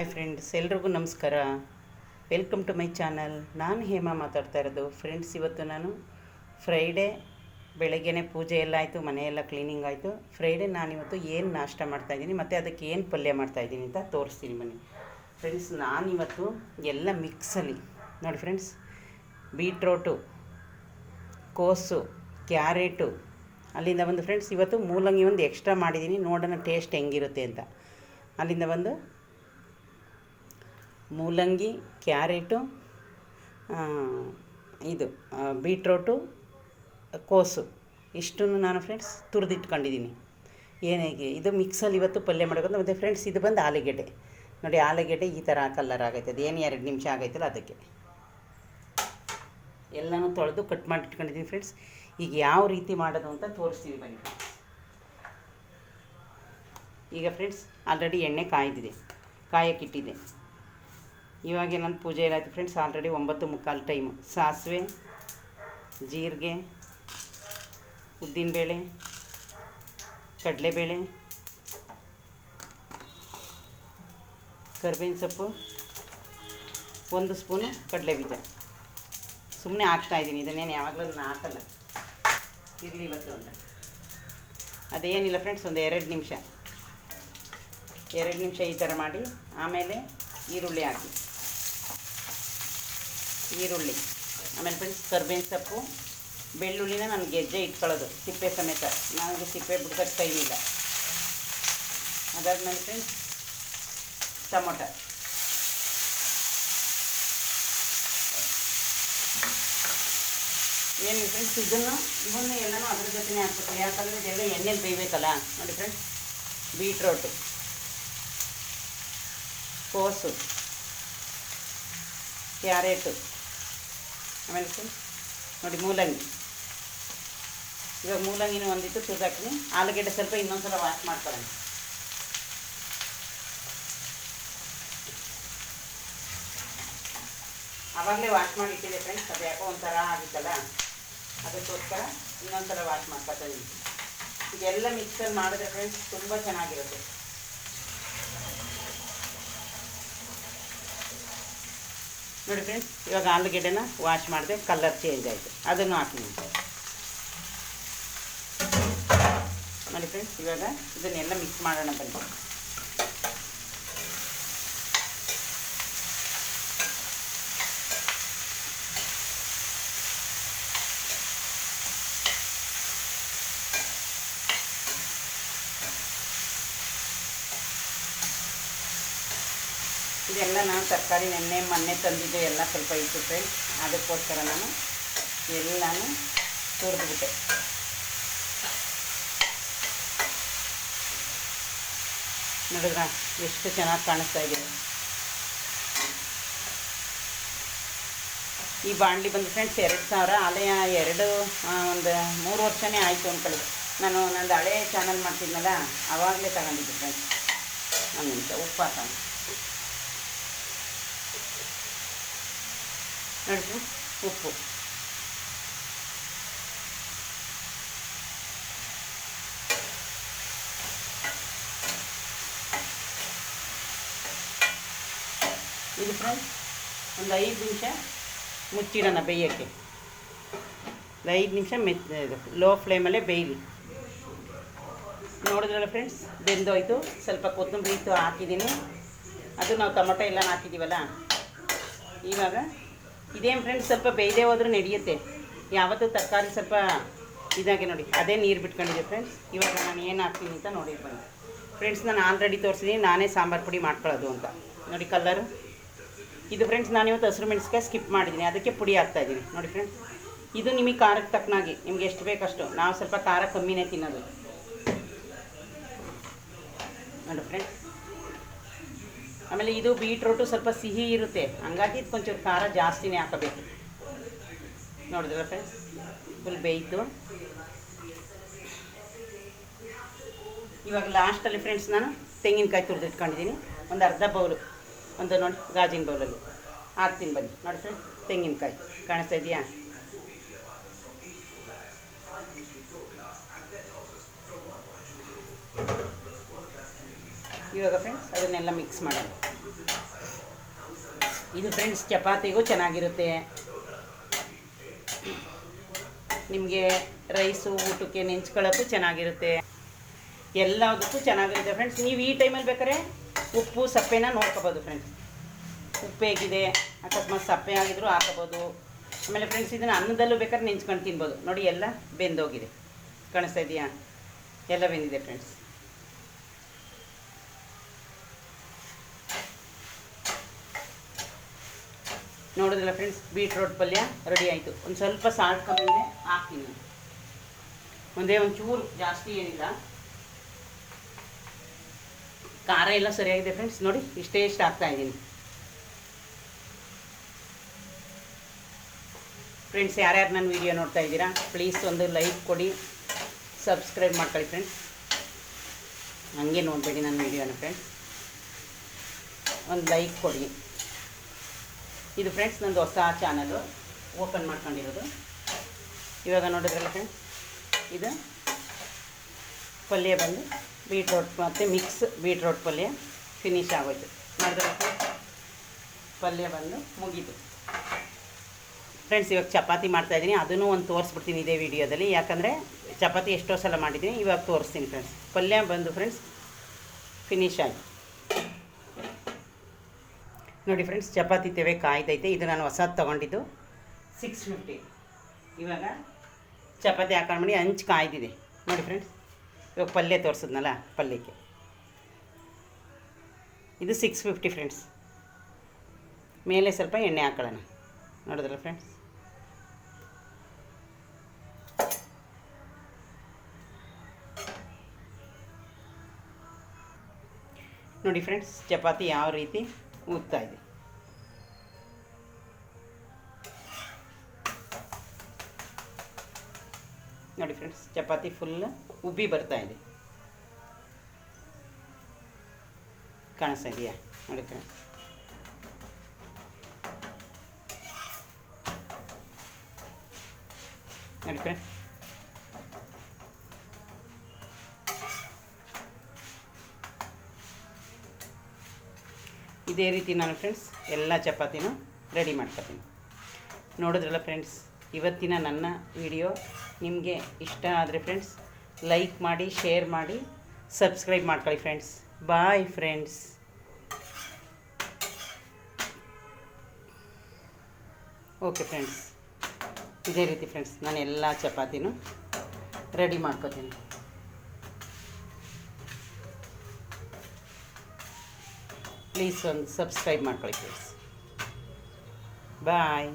Hi friends ಎಲ್ರಿಗೂ ನಮಸ್ಕಾರ. Welcome to my channel ನಾನು ಹೇಮಾ ಮಾತಾಡ್ತಾ ಇರೋದು. ಫ್ರೆಂಡ್ಸ್ ಇವತ್ತು ನಾನು ಫ್ರೈಡೇ ಬೆಳಗ್ಗೆನೇ ಪೂಜೆ ಎಲ್ಲ ಆಯಿತು ಮನೆಯೆಲ್ಲ ಕ್ಲೀನಿಂಗ್ ಆಯಿತು. ಫ್ರೈಡೇ ನಾನಿವತ್ತು ಏನು ನಾಷ್ಟ ಮಾಡ್ತಾಯಿದ್ದೀನಿ ಮತ್ತು ಅದಕ್ಕೆ ಏನು ಪಲ್ಯ ಮಾಡ್ತಾಯಿದ್ದೀನಿ ಅಂತ ತೋರಿಸ್ತೀನಿ ಬನ್ನಿ. ಫ್ರೆಂಡ್ಸ್ ನಾನಿವತ್ತು ಎಲ್ಲ ಮಿಕ್ಸಲ್ಲಿ ನೋಡಿ ಫ್ರೆಂಡ್ಸ್ ಬೀಟ್ರೋಟು ಕೋಸು, ಕ್ಯಾರೆಟು, ಅಲ್ಲಿಂದ ಬಂದು ಫ್ರೆಂಡ್ಸ್ ಇವತ್ತು ಮೂಲಂಗಿ ಒಂದು ಎಕ್ಸ್ಟ್ರಾ ಮಾಡಿದ್ದೀನಿ, ನೋಡೋಣ ಟೇಸ್ಟ್ ಹೆಂಗಿರುತ್ತೆ ಅಂತ. ಅಲ್ಲಿಂದ ಬಂದು ಮೂಲಂಗಿ, ಕ್ಯಾರೆಟು ಇದು ಬೀಟ್ರೋಟು, ಕೋಸು. ಇಷ್ಟನ್ನು ನಾನು ಫ್ರೆಂಡ್ಸ್ ತುರಿದಿಟ್ಕೊಂಡಿದ್ದೀನಿ. ಏನೇಗೆ ಇದು ಮಿಕ್ಸಲ್ಲಿ ಇವತ್ತು ಪಲ್ಯ ಮಾಡಬೇಕು ಮತ್ತು ಫ್ರೆಂಡ್ಸ್ ಇದು ಬಂದು ಆಲೂಗೆಡ್ಡೆ. ನೋಡಿ, ಆಲೂಗೆಡ್ಡೆ ಈ ಥರ ಕಲ್ಲರ್ ಆಗೈತೆ ಅದು ಏನು ಎರಡು ನಿಮಿಷ ಆಗೈತಲ್ಲ ಅದಕ್ಕೆ. ಎಲ್ಲನೂ ತೊಳೆದು ಕಟ್ ಮಾಡಿಟ್ಕೊಂಡಿದ್ದೀನಿ ಫ್ರೆಂಡ್ಸ್. ಈಗ ಯಾವ ರೀತಿ ಮಾಡೋದು ಅಂತ ತೋರಿಸ್ತೀವಿ ಬನ್ನಿ ಈಗ ಫ್ರೆಂಡ್ಸ್ ಆಲ್ರೆಡಿ ಎಣ್ಣೆ ಕಾಯ್ದಿದೆ. ಕಾಯಕ್ಕಿಟ್ಟಿದೆ ಇವಾಗ ನನ್ನ ಪೂಜೆ ಏನಾಯ್ತು ಫ್ರೆಂಡ್ಸ್ ಆಲ್ರೆಡಿ ಒಂಬತ್ತು ಮುಕ್ಕಾಲು ಟೈಮು ಸಾಸಿವೆ, ಜೀರಿಗೆ, ಉದ್ದಿನಬೇಳೆ, ಕಡಲೆಬೇಳೆ, ಕರ್ಬೇವಿನ ಸೊಪ್ಪು, ಒಂದು ಸ್ಪೂನು ಕಡಲೆ ಬೀಜ. ಸುಮ್ಮನೆ ಹಾಕ್ತಾಯಿದ್ದೀನಿ ಇದನ್ನೇನು ಯಾವಾಗಲೂ ನಾನು ಹಾಕಲ್ಲ. ಇರಲಿ ಇವತ್ತು ಅಂತ. ಅದೇನಿಲ್ಲ ಫ್ರೆಂಡ್ಸ್ ಒಂದು ಎರಡು ನಿಮಿಷ. ಎರಡು ನಿಮಿಷ ಈ ಥರ ಮಾಡಿ. ಆಮೇಲೆ ಈರುಳ್ಳಿ ಹಾಕಿ. ಈರುಳ್ಳಿ, ಆಮೇಲೆ ಫ್ರೆಂಡ್ಸ್ ಕರ್ಬೇವಿನ ಸೊಪ್ಪು, ಬೆಳ್ಳುಳ್ಳಿನ ನಾನು ಗೆಜ್ಜೆ ಇಟ್ಕೊಳ್ಳೋದು ಸಿಪ್ಪೆ ಸಮೇತ. ನನಗೆ ಸಿಪ್ಪೆ ಬಿಡ್ಸೋಕ್ಕೆ ಟೈಮ್ ಇಲ್ಲ. ಅದಾದಮೇಲೆ ಫ್ರೆಂಡ್ಸ್ ಟೊಮೊಟೊ. ಏನು ಫ್ರೆಂಡ್ಸ್ ಇದನ್ನು ಇವನ್ನ ಎಲ್ಲನೂ ಅದ್ರ ಜೊತೆನೇ ಹಾಕ್ಬೇಕು ಯಾಕಂದರೆ ಇದೆಲ್ಲ ಎಣ್ಣೆಲಿ ಬೇಯಬೇಕಲ್ಲ? ನೋಡಿ ಫ್ರೆಂಡ್ಸ್ ಬೀಟ್ರೋಟು ಕೋಸು ಕ್ಯಾರೆಟು ಆಮೇಲೆ ನೋಡಿ, ಮೂಲಂಗಿ. ಇವಾಗ ಮೂಲಂಗಿನೂ ಒಂದಿತ್ತು ತುರ್ದಾಕ್ತೀನಿ. ಆಲೂಗೆಡ್ಡೆ ಸ್ವಲ್ಪ ಇನ್ನೊಂದು ಸಲ ವಾಶ್ ಮಾಡ್ಕೊಳ್ಳೋಣ. ಅವಾಗಲೇ ವಾಶ್ ಮಾಡಿ ಇಟ್ಟಿದೆ ಫ್ರೆಂಡ್ಸ್ ಅದು ಯಾಕೋ ಒಂಥರ ಆಗುತ್ತಲ್ಲ? ಅದಕ್ಕೋಸ್ಕರ ಇನ್ನೊಂದು ಸಲ ವಾಶ್ ಮಾಡ್ಕೊತೀನಿ ಇದೆಲ್ಲ ಮಿಕ್ಸರ್ ಮಾಡಿದ್ರೆ ಫ್ರೆಂಡ್ಸ್ ತುಂಬ ಚೆನ್ನಾಗಿರುತ್ತೆ. ನೋಡಿ ಫ್ರೆಂಡ್ಸ್ ಇವಾಗ ಆಲೂಗೆಡ್ಡೆನ ವಾಶ್ ಮಾಡಿದೆ ಕಲರ್ ಚೇಂಜ್ ಆಯಿತು. ಅದನ್ನು ಹಾಕಿ ನೋಡಿ ಫ್ರೆಂಡ್ಸ್ ಇವಾಗ ಇದನ್ನೆಲ್ಲ ಮಿಕ್ಸ್ ಮಾಡೋಣ ಬನ್ನಿ. ಇದೆಲ್ಲ ನಾನು ತರಕಾರಿ ನೆನ್ನೆ ಮೊನ್ನೆ ತಂದಿದ್ದೆ, ಎಲ್ಲ ಸ್ವಲ್ಪ ಇತ್ತು ಫ್ರೆಂಡ್ಸ್ ಅದಕ್ಕೋಸ್ಕರ ನಾನು ಎಲ್ಲನೂ ತುರಿದ್ಬಿಟ್ಟೆ. ನೋಡಿದ್ರ? ಎಷ್ಟು ಚೆನ್ನಾಗಿ ಕಾಣಿಸ್ತಾ ಇದೆ. ಈ ಬಾಣಲಿ ಬಂದು ಫ್ರೆಂಡ್ಸ್ ಎರಡು ಸಾವಿರ ಹಳೆಯ ಎರಡು ಒಂದು ಮೂರು ವರ್ಷನೇ ಆಯಿತು ಅಂದ್ಕೊಳ್ಳಿ. ನಾನು ನಂದು ಹಳೆ ಚಾನಲ್ ಮಾಡ್ತಿದ್ನಲ್ಲ ಆವಾಗಲೇ ತಗೊಂಡಿದ್ದೆ ಫ್ರೆಂಡ್ಸ್ ಒಂದು ಉಪ್ಪು ಹಾಕೋಣ ನೋಡಿ ಫ್ರೆಂಡ್ಸ್ ಉಪ್ಪು. ಇದು ಫ್ರೆಂಡ್ಸ್ ಒಂದು ಐದು ನಿಮಿಷ ಮುಚ್ಚಿಡೋಣ ಬೇಯೋಕ್ಕೆ. ಐದು ನಿಮಿಷ ಮೆತ್ತ ಇದು ಲೋ ಫ್ಲೇಮಲ್ಲೇ ಬೇಯಲಿ. ನೋಡಿದ್ರಲ್ಲ ಫ್ರೆಂಡ್ಸ್ ಬೆಂದೋಯ್ತು, ಸ್ವಲ್ಪ ಕೊತ್ತಂಬರಿ ಇತ್ತು ಹಾಕಿದ್ದೀನಿ. ಅದು ನಾವು ಟೊಮೊಟೊ ಎಲ್ಲ ಹಾಕಿದ್ದೀವಲ್ಲ, ಇವಾಗ ಇದೇನು ಫ್ರೆಂಡ್ಸ್ ಸ್ವಲ್ಪ ಬೇಯದೆ ಹೋದ್ರೂ ನಡೆಯುತ್ತೆ. ಯಾವತ್ತೂ ತರಕಾರಿ ಸ್ವಲ್ಪ ಇದಾಗೆ ನೋಡಿ, ಅದೇ ನೀರು ಬಿಟ್ಕೊಂಡಿದೆ ಫ್ರೆಂಡ್ಸ್ ಇವಾಗ ನಾನು ಏನು ಹಾಕ್ತೀನಿ ಅಂತ ನೋಡಿ ಬನ್ನಿ ಫ್ರೆಂಡ್ಸ್ ನಾನು ಆಲ್ರೆಡಿ ತೋರಿಸಿದ್ದೀನಿ ನಾನೇ ಸಾಂಬಾರು ಪುಡಿ ಮಾಡ್ಕೊಳ್ಳೋದು ಅಂತ. ನೋಡಿ ಕಲ್ಲರು ಇದು ಫ್ರೆಂಡ್ಸ್ ನಾನು ಇವತ್ತು ಹಸಿರು ಮೆಣಸಿಕಾಯಿ ಸ್ಕಿಪ್ ಮಾಡಿದ್ದೀನಿ ಅದಕ್ಕೆ ಪುಡಿ ಹಾಕ್ತಾಯಿದ್ದೀನಿ ನೋಡಿ ಫ್ರೆಂಡ್ಸ್ ಇದು ನಿಮಗೆ ಖಾರಕ್ಕೆ ತಕ್ಕನಾಗಿ, ನಿಮ್ಗೆ ಎಷ್ಟು ಬೇಕಷ್ಟು. ನಾವು ಸ್ವಲ್ಪ ಖಾರ ಕಮ್ಮಿನೇ ತಿನ್ನೋದು. ನೋಡಿ ಫ್ರೆಂಡ್ಸ್ ಆಮೇಲೆ ಇದು ಬೀಟ್ರೂಟು ಸ್ವಲ್ಪ ಸಿಹಿ ಇರುತ್ತೆ. ಹಂಗಾಗಿ ಇದು ಕೊಂಚೂರು ಖಾರ ಜಾಸ್ತಿನೇ ಹಾಕಬೇಕು. ನೋಡಿದ್ರ ಫ್ರೆಂಡ್ಸ್ ಫುಲ್ ಬೇಯಿತು ಇವಾಗ ಲಾಸ್ಟಲ್ಲಿ ಫ್ರೆಂಡ್ಸ್ ನಾನು ತೆಂಗಿನಕಾಯಿ ತುರಿದಿಟ್ಕೊಂಡಿದ್ದೀನಿ. ಒಂದು ಅರ್ಧ ಬೌಲು. ಒಂದು ನೋಡಿ, ಗಾಜಿನ ಬೌಲಲ್ಲಿ. ಹಾಕ್ತೀನಿ ಬನ್ನಿ. ನೋಡಿ ಫ್ರೆಂಡ್ಸ್ ತೆಂಗಿನಕಾಯಿ. ಕಾಣಿಸ್ತಾ ಇದೆಯಾ? ಇವಾಗ ಫ್ರೆಂಡ್ಸ್ ಅದನ್ನೆಲ್ಲ ಮಿಕ್ಸ್ ಮಾಡೋಣ. ಇದು ಫ್ರೆಂಡ್ಸ್ ಚಪಾತಿಗೂ ಚೆನ್ನಾಗಿರುತ್ತೆ. ನಿಮಗೆ ರೈಸು ಊಟಕ್ಕೆ ನೆಂಚ್ಕೊಳ್ಳೋಕ್ಕೂ ಚೆನ್ನಾಗಿರುತ್ತೆ. ಎಲ್ಲದಕ್ಕೂ ಚೆನ್ನಾಗಿರುತ್ತೆ ಫ್ರೆಂಡ್ಸ್ ನೀವು ಈ ಟೈಮಲ್ಲಿ ಬೇಕಾದ್ರೆ ಉಪ್ಪು, ಸಪ್ಪೆನ ನೋಡ್ಕೋಬೋದು ಫ್ರೆಂಡ್ಸ್ ಉಪ್ಪು ಹೇಗಿದೆ, ಅಕಸ್ಮಾತ್ ಸಪ್ಪೆ ಆಗಿದ್ರು ಹಾಕೋಬೋದು. ಆಮೇಲೆ ಫ್ರೆಂಡ್ಸ್ ಇದನ್ನು ಅನ್ನದಲ್ಲೂ ಬೇಕಾದ್ರೆ ನೆಂಚ್ಕೊಂಡು ತಿನ್ಬೋದು. ನೋಡಿ, ಎಲ್ಲ ಬೆಂದೋಗಿದೆ. ಕಾಣಿಸ್ತಾ ಇದೆಯಾ? ಎಲ್ಲ ಬೆಂದಿದೆ ಫ್ರೆಂಡ್ಸ್ ನೋಡಿದ್ರಲ್ಲ ಫ್ರೆಂಡ್ಸ್ ಬೀಟ್ರೋಟ್ ಪಲ್ಯ ರೆಡಿ ಆಯಿತು. ಒಂದು ಸ್ವಲ್ಪ ಸಾಲ್ಟ್ ಕಮ್ಮಿನೇ ಹಾಕ್ತೀನಿ. ಒಂದೇ ಒಂದು ಚೂರು, ಜಾಸ್ತಿ ಏನಿಲ್ಲ. ಖಾರ ಎಲ್ಲ ಸರಿಯಾಗಿದೆ ಫ್ರೆಂಡ್ಸ್ ನೋಡಿ, ಇಷ್ಟೇ ಇಷ್ಟ ಹಾಕ್ತಾ ಇದ್ದೀನಿ. ಫ್ರೆಂಡ್ಸ್ ಯಾರ್ಯಾರು ನನ್ನ ವೀಡಿಯೋ ನೋಡ್ತಾ ಇದ್ದೀರಾ ಪ್ಲೀಸ್ ಒಂದು ಲೈಕ್ ಕೊಡಿ ಸಬ್ಸ್ಕ್ರೈಬ್ ಮಾಡ್ಕೊಳ್ಳಿ ಫ್ರೆಂಡ್ಸ್ ಹಂಗೆ ನೋಡಬೇಡಿ ನನ್ನ ವೀಡಿಯೋನ ಫ್ರೆಂಡ್ಸ್ ಒಂದು ಲೈಕ್ ಕೊಡಿ. ಇದು ಫ್ರೆಂಡ್ಸ್ ನಂದು ಹೊಸ ಚಾನಲು ಓಪನ್ ಮಾಡ್ಕೊಂಡಿರೋದು. ಇವಾಗ ನೋಡಿದ್ರಲ್ಲ ಫ್ರೆಂಡ್ಸ್ ಇದು ಪಲ್ಯ ಬಂದು ಬೀಟ್ರೋಟ್ ಮತ್ತು ಮಿಕ್ಸ್ ಬೀಟ್ರೋಟ್ ಪಲ್ಯ ಫಿನಿಶ್ ಆಗೋಯ್ತು. ಫ್ರೆಂಡ್ಸ್ ಪಲ್ಯ ಬಂದು ಮುಗೀತು. ಫ್ರೆಂಡ್ಸ್ ಇವಾಗ ಚಪಾತಿ ಮಾಡ್ತಾಯಿದ್ದೀನಿ ಅದನ್ನು ಒಂದು ತೋರಿಸ್ಬಿಡ್ತೀನಿ ಇದೇ ವಿಡಿಯೋದಲ್ಲಿ. ಯಾಕಂದರೆ ಚಪಾತಿ ಎಷ್ಟೋ ಸಲ ಮಾಡಿದ್ದೀನಿ, ಇವಾಗ ತೋರಿಸ್ತೀನಿ ಫ್ರೆಂಡ್ಸ್ ಪಲ್ಯ ಬಂದು ಫ್ರೆಂಡ್ಸ್ ಫಿನಿಶ್ ಆಯಿತು. ನೋಡಿ ಫ್ರೆಂಡ್ಸ್ ಚಪಾತಿ ತೆವೆ ಕಾಯ್ದೈತೆ. ಇದು ನಾನು ಹೊಸದು ತೊಗೊಂಡಿದ್ದು. ಸಿಕ್ಸ್ ಫಿಫ್ಟಿ ಇವಾಗ ಚಪಾತಿ ಹಾಕೊಂಡ್ಬಿಡಿ ಹಂಚು ಕಾಯ್ದಿದೆ. ನೋಡಿ ಫ್ರೆಂಡ್ಸ್ ಇವಾಗ ಪಲ್ಯ ತೋರಿಸಿದ್ನಲ್ಲ ಪಲ್ಯಕ್ಕೆ. ಇದು ಸಿಕ್ಸ್ ಫಿಫ್ಟಿ ಫ್ರೆಂಡ್ಸ್ ಮೇಲೆ ಸ್ವಲ್ಪ ಎಣ್ಣೆ ಹಾಕೊಳ್ಳೋಣ. ನೋಡಿದ್ರಲ್ಲ ಫ್ರೆಂಡ್ಸ್ ನೋಡಿ ಫ್ರೆಂಡ್ಸ್ ಚಪಾತಿ ಯಾವ ರೀತಿ ಊದ್ತಾ ಇದೆ ನೋಡಿ ಫ್ರೆಂಡ್ಸ್ ಚಪಾತಿ ಫುಲ್ ಉಬ್ಬಿ ಬರ್ತಾ ಇದೆ. ಕಾಣಿಸ್ತಾ ಇದೆಯಾ? ನೋಡಿ ಫ್ರೆಂಡ್ಸ್ ನೋಡಿ ಫ್ರೆಂಡ್ಸ್ ಇದೇ ರೀತಿ ನಾನು ಫ್ರೆಂಡ್ಸ್ ಎಲ್ಲ ಚಪಾತಿನೂ ರೆಡಿ ಮಾಡ್ಕೊತೀನಿ. ನೋಡಿದ್ರಲ್ಲ ಫ್ರೆಂಡ್ಸ್ ಇವತ್ತಿನ ನನ್ನ ವಿಡಿಯೋ ನಿಮಗೆ ಇಷ್ಟ ಆದರೆ ಫ್ರೆಂಡ್ಸ್ ಲೈಕ್ ಮಾಡಿ ಶೇರ್ ಮಾಡಿ ಸಬ್ಸ್ಕ್ರೈಬ್ ಮಾಡ್ಕೊಳ್ಳಿ friends bye friends okay friends ಇದೇ ರೀತಿ ಫ್ರೆಂಡ್ಸ್ ನಾನು ಎಲ್ಲ ಚಪಾತಿನೂ ರೆಡಿ ಮಾಡ್ಕೋತೀನಿ. ಪ್ಲೀಸ್ ಒಂದು ಸಬ್ಸ್ಕ್ರೈಬ್ ಮಾಡ್ಕೊಳ್ಳಿ ಫ್ರೆಂಡ್ಸ್ ಬಾಯ್